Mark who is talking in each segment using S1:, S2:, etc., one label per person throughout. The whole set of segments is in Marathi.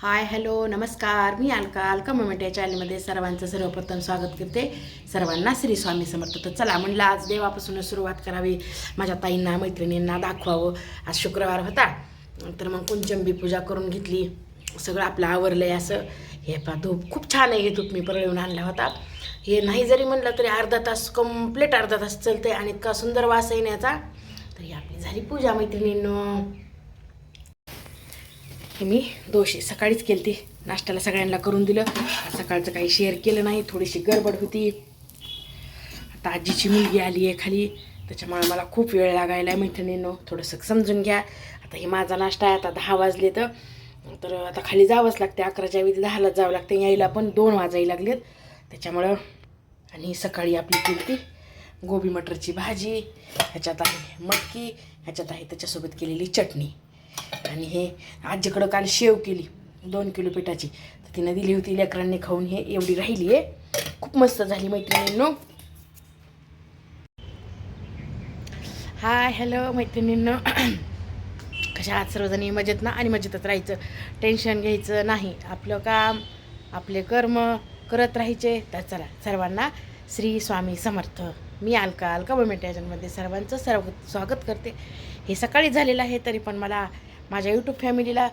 S1: हाय हॅलो नमस्कार. मी अलका अलका मोमेंट या चॅनलमध्ये सर्वांचं सर्वप्रथम स्वागत करते. सर्वांना श्री स्वामी समर्थ. तर चला म्हणलं आज देवापासूनच सुरुवात करावी. माझ्या ताईंना मैत्रिणींना दाखवावं. आज शुक्रवार होता. तर मग कुंचंबी पूजा करून घेतली. सगळं आपलं आवरलं आहे असं. हे पा धूप खूप छान आहे हे धूप मी परळून आणला होता. हे नाही जरी म्हणलं तरी अर्धा तास कंप्लीट अर्धा तास चलते आणि इतका सुंदर वास येण्याचा तरी आपली झाली पूजा मैत्रिणींनो. हे मी दोषी. सकाळीच केली ती नाश्त्याला सगळ्यांना करून दिलं. सकाळचं काही शेअर केलं नाही. थोडीशी गडबड होती. आता आजीची मुलगी आली आहे खाली. त्याच्यामुळे मला खूप वेळ लागायला आहे मैत्रिणींनो. थोडंसं समजून घ्या. आता हे माझा नाश्ता आहे. आता दहा वाजले तर. तर आता खाली जावंच लागते अकराच्या वेळी दहालाच जावं लागते यायला पण दोन वाजायला लागलेत. त्याच्यामुळं आणि सकाळी आपली केली ती गोबी मटरची भाजी. ह्याच्यात आहे मटकी. ह्याच्यात आहे त्याच्यासोबत केलेली चटणी. आणि हे आजीकडं काल शेव केली दोन किलो पिठाची. तर तिनं दिली होती लेकरांनी खाऊन हे एवढी राहिली आहे. खूप मस्त झाली मैत्रिणींनो. हाय हॅलो मैत्रिणींनो. कशा आहात सर्वजणी? मजेत ना? आणि मजेतच राहायचं. टेन्शन घ्यायचं नाही. आपलं काम आपले कर्म करत राहायचे. तर चला सर्वांना श्री स्वामी समर्थ. मी अलका अलका बमेंट याच्यामध्ये सर्वांचं सर्व स्वागत करते. हे सकाळी झालेलं आहे तरी पण मला माझ्या यूट्यूब फॅमिलीला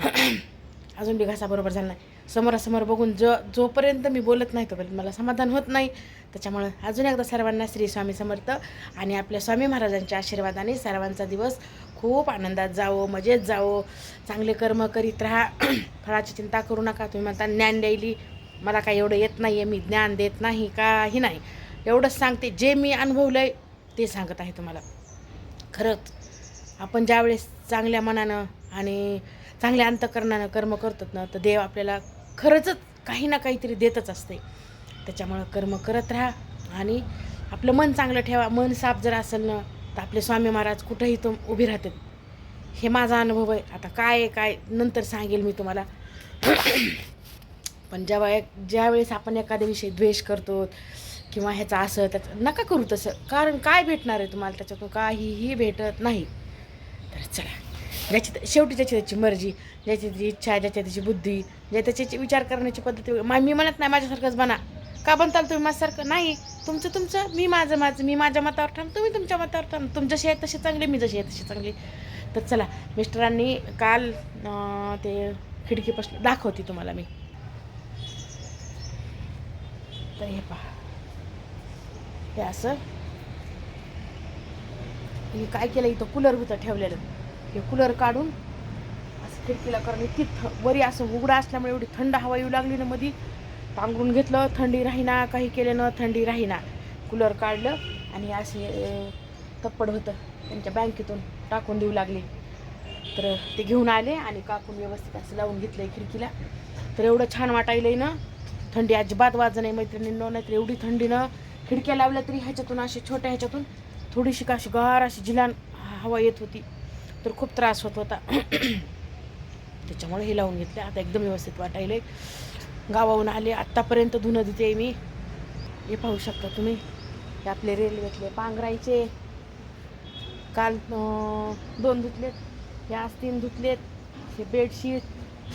S1: अजून बी घासा बरोबर झाला नाही. समोरासमोर बघून जो जोपर्यंत मी बोलत नाही तोपर्यंत मला समाधान होत नाही. त्याच्यामुळं अजून एकदा सर्वांना श्री स्वामी समर्थ आणि आपल्या स्वामी महाराजांच्या आशीर्वादाने सर्वांचा दिवस खूप आनंदात जावो मजेत जावो. चांगले कर्म करीत राहा. फळाची चिंता करू नका. तुम्ही म्हणता ज्ञान द्यायली. मला काय एवढं येत नाही आहे मी ज्ञान देत नाही काही नाही. एवढंच सांगते. जे मी अनुभवलं आहे ते सांगत आहे तुम्हाला. खरंच. आपण ज्यावेळेस चांगल्या मनानं आणि चांगल्या अंतकरणानं कर्म करतात ना तर देव आपल्याला खरंच काही ना काहीतरी देतच असते. त्याच्यामुळं कर्म करत राहा आणि आपलं मन चांगलं ठेवा. मन साफ जर असेल ना तर आपले स्वामी महाराज कुठंही तुम उभी राहतात हे माझा अनुभव आहे. आता काय आहे काय नंतर सांगेल मी तुम्हाला. पण जेव्हा एक ज्यावेळेस आपण एखाद्याविषयी द्वेष करतो किंवा ह्याचं असं त्याचं नका करू तसं. कारण काय भेटणार आहे तुम्हाला? त्याच्यातून काहीही भेटत नाही. तर चला. ज्याची शेवटी ज्याची त्याची मर्जी ज्याची त्याची इच्छा ज्याची त्याची बुद्धी ज्या त्याची विचार करण्याची पद्धती मा मी म्हणत नाही माझ्यासारखंच बना. का बनताल तुम्ही माझ्यासारखं? नाही. तुमचं तुमचं मी माझं माझं मी माझ्या मतावर ठाम तुम्ही तुमच्या मतावर ठाम. तुम जशी आहे तशी चांगली मी जशी आहे तशी चांगली. तर चला मिस्टरांनी काल ते खिडकीपासून दाखवते तुम्हाला मी. तर हे पहा. हे असं. मी काय केलं? इथं कूलर होतं ठेवलेलं. हे कूलर काढून असं खिडकीला कारण इतकी थ वरी असं उघडा असल्यामुळे एवढी थंड हवा येऊ लागली ना मधी. पांघरून घेतलं थंडी राहीना काही केलं ना थंडी राहीना. कूलर काढलं आणि असे तप्पड होतं. त्यांच्या बँकेतून टाकून देऊ लागले. तर ते घेऊन आले आणि काकून व्यवस्थित असं लावून घेतलं खिडकीला. तर एवढं छान वाटायलंय ना. थंडी अजिबात वाज नाही मैत्रिणींनो नाही तर एवढी थंडीनं खिडक्या लावल्या तरी ह्याच्यातून असे छोट्या ह्याच्यातून थोडीशी का अशी गार अशी जिलान हवा येत होती तर खूप त्रास होत होता. त्याच्यामुळे हे लावून घेतले. आता एकदम व्यवस्थित वाटायले गावाहून आले. आत्तापर्यंत धुणं देते मी. हे पाहू शकता तुम्ही. हे आपले रेल्वेतले पांघरायचे. काल दोन धुतलेत. हे आज तीन धुतलेत. हे बेडशीट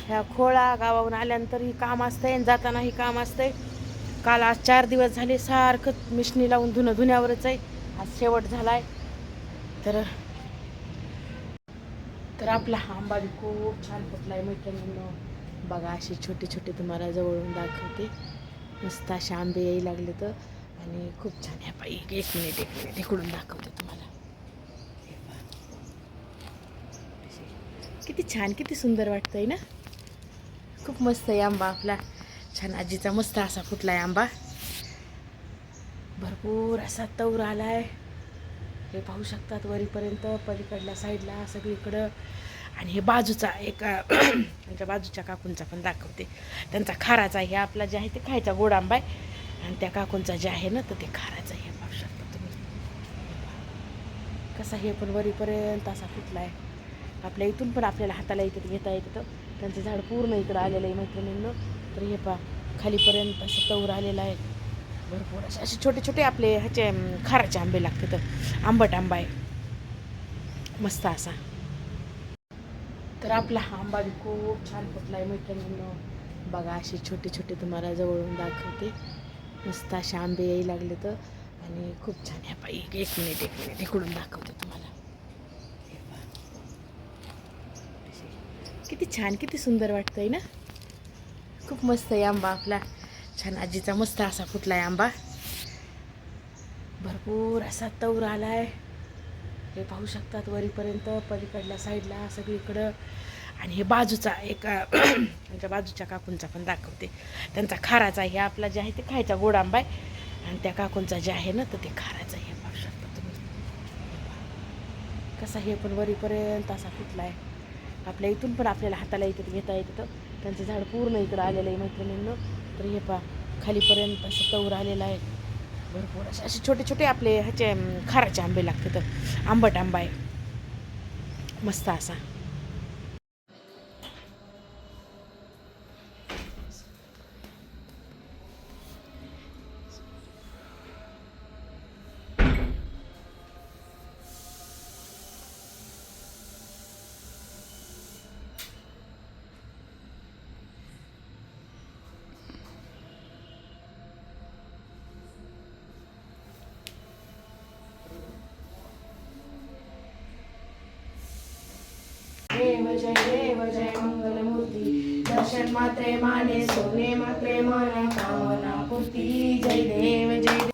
S1: ह्या खोळा गावाहून आल्यानंतर ही काम असतंय आणि जाताना ही काम असतंय. काल आज चार दिवस झाले. सारखं मिशनी लावून धुणं धुण्यावरच आहे. आज शेवट झालाय. तर तर आपला हा आंबा बी खूप छान फुटलाय मैत्रिणींनो. बघा असे छोटे छोटे तुम्हाला जवळून दाखवते. मस्त असे आंबे यायला लागले तर. आणि खूप छान ह्या बाई. एक मिनिट एक मिनिट. इकडून दाखवते तुम्हाला. किती छान किती सुंदर वाटतंय ना? खूप मस्त आहे आंबा आपला. छान आजीचा मस्त असा फुटलाय आंबा. भरपूर असा तौर आहे हे पाहू शकतात वरीपर्यंत पलीकडल्या साईडला सगळीकडं. आणि हे बाजूचा एक त्यांच्या बाजूच्या काकूंचा पण दाखवते. त्यांचा खाराचा हे आपला जे आहे ते खायचा गोड आंबा आहे. आणि त्या काकूंचा जे आहे ना तर ते खाराचा हे पाहू शकता तुम्ही. कसा हे पण वरीपर्यंत असा फुटला आहे आपल्या इथून पण आपल्याला हाताला इथं घेता येतं तर. त्यांचं झाड पूर्ण इकडं आलेलं आहे मैत्रिणींना. तर हे पा खालीपर्यंत असं तौर आलेलं आहे. भरपूर असे असे छोटे छोटे आपले ह्याचे खाराचे आंबे लागते तर आंबट आंबा आहे. मस्त असा. तर आपला हा आंबा बी खूप छान फुटला आहे बघा असे छोटे छोटे तुम्हाला जवळून दाखवते. मस्त असे आंबे यायला लागले तर. आणि खूप छान आहे. बाई एक मिनिट एक मिनिट. इकडून दाखवते तुम्हाला. हे किती छान किती सुंदर वाटतंय ना? खूप मस्त आहे आंबा आपला. छान आजीचा मस्त असा फुटला आहे आंबा. भरपूर असा तौर आला आहे हे पाहू शकतात वरीपर्यंत पलीकडल्या साईडला सगळीकडं. आणि हे बाजूचा एक त्यांच्या बाजूच्या काकूंचा पण दाखवते. त्यांचा खाराचा हे आपला जे आहे ते खायचा गोड आंबा आहे. आणि त्या काकूंचा जे आहे ना तर ते खाराचा हे पाहू शकता तुम्ही. कसा हे पण वरीपर्यंत असा फुटला आहे आपल्या इथून पण आपल्याला हाताला इथे घेता येतं. त्यांचं झाड पूर्ण इकडं आलेलं आहे मैत्रिणींनो. तर हे पहा खालीपर्यंत असं तवर आलेलं आहे भरपूर असे असे छोटे छोटे आपले ह्याचे खाराचे आंबे लागते तर आंबट आंबा आहे. मस्त असा. जय देव जय मंगलमूर्ती. दर्शन मात्रे माने सोने मात्रे मन कामना पूर्ती. जय देव जय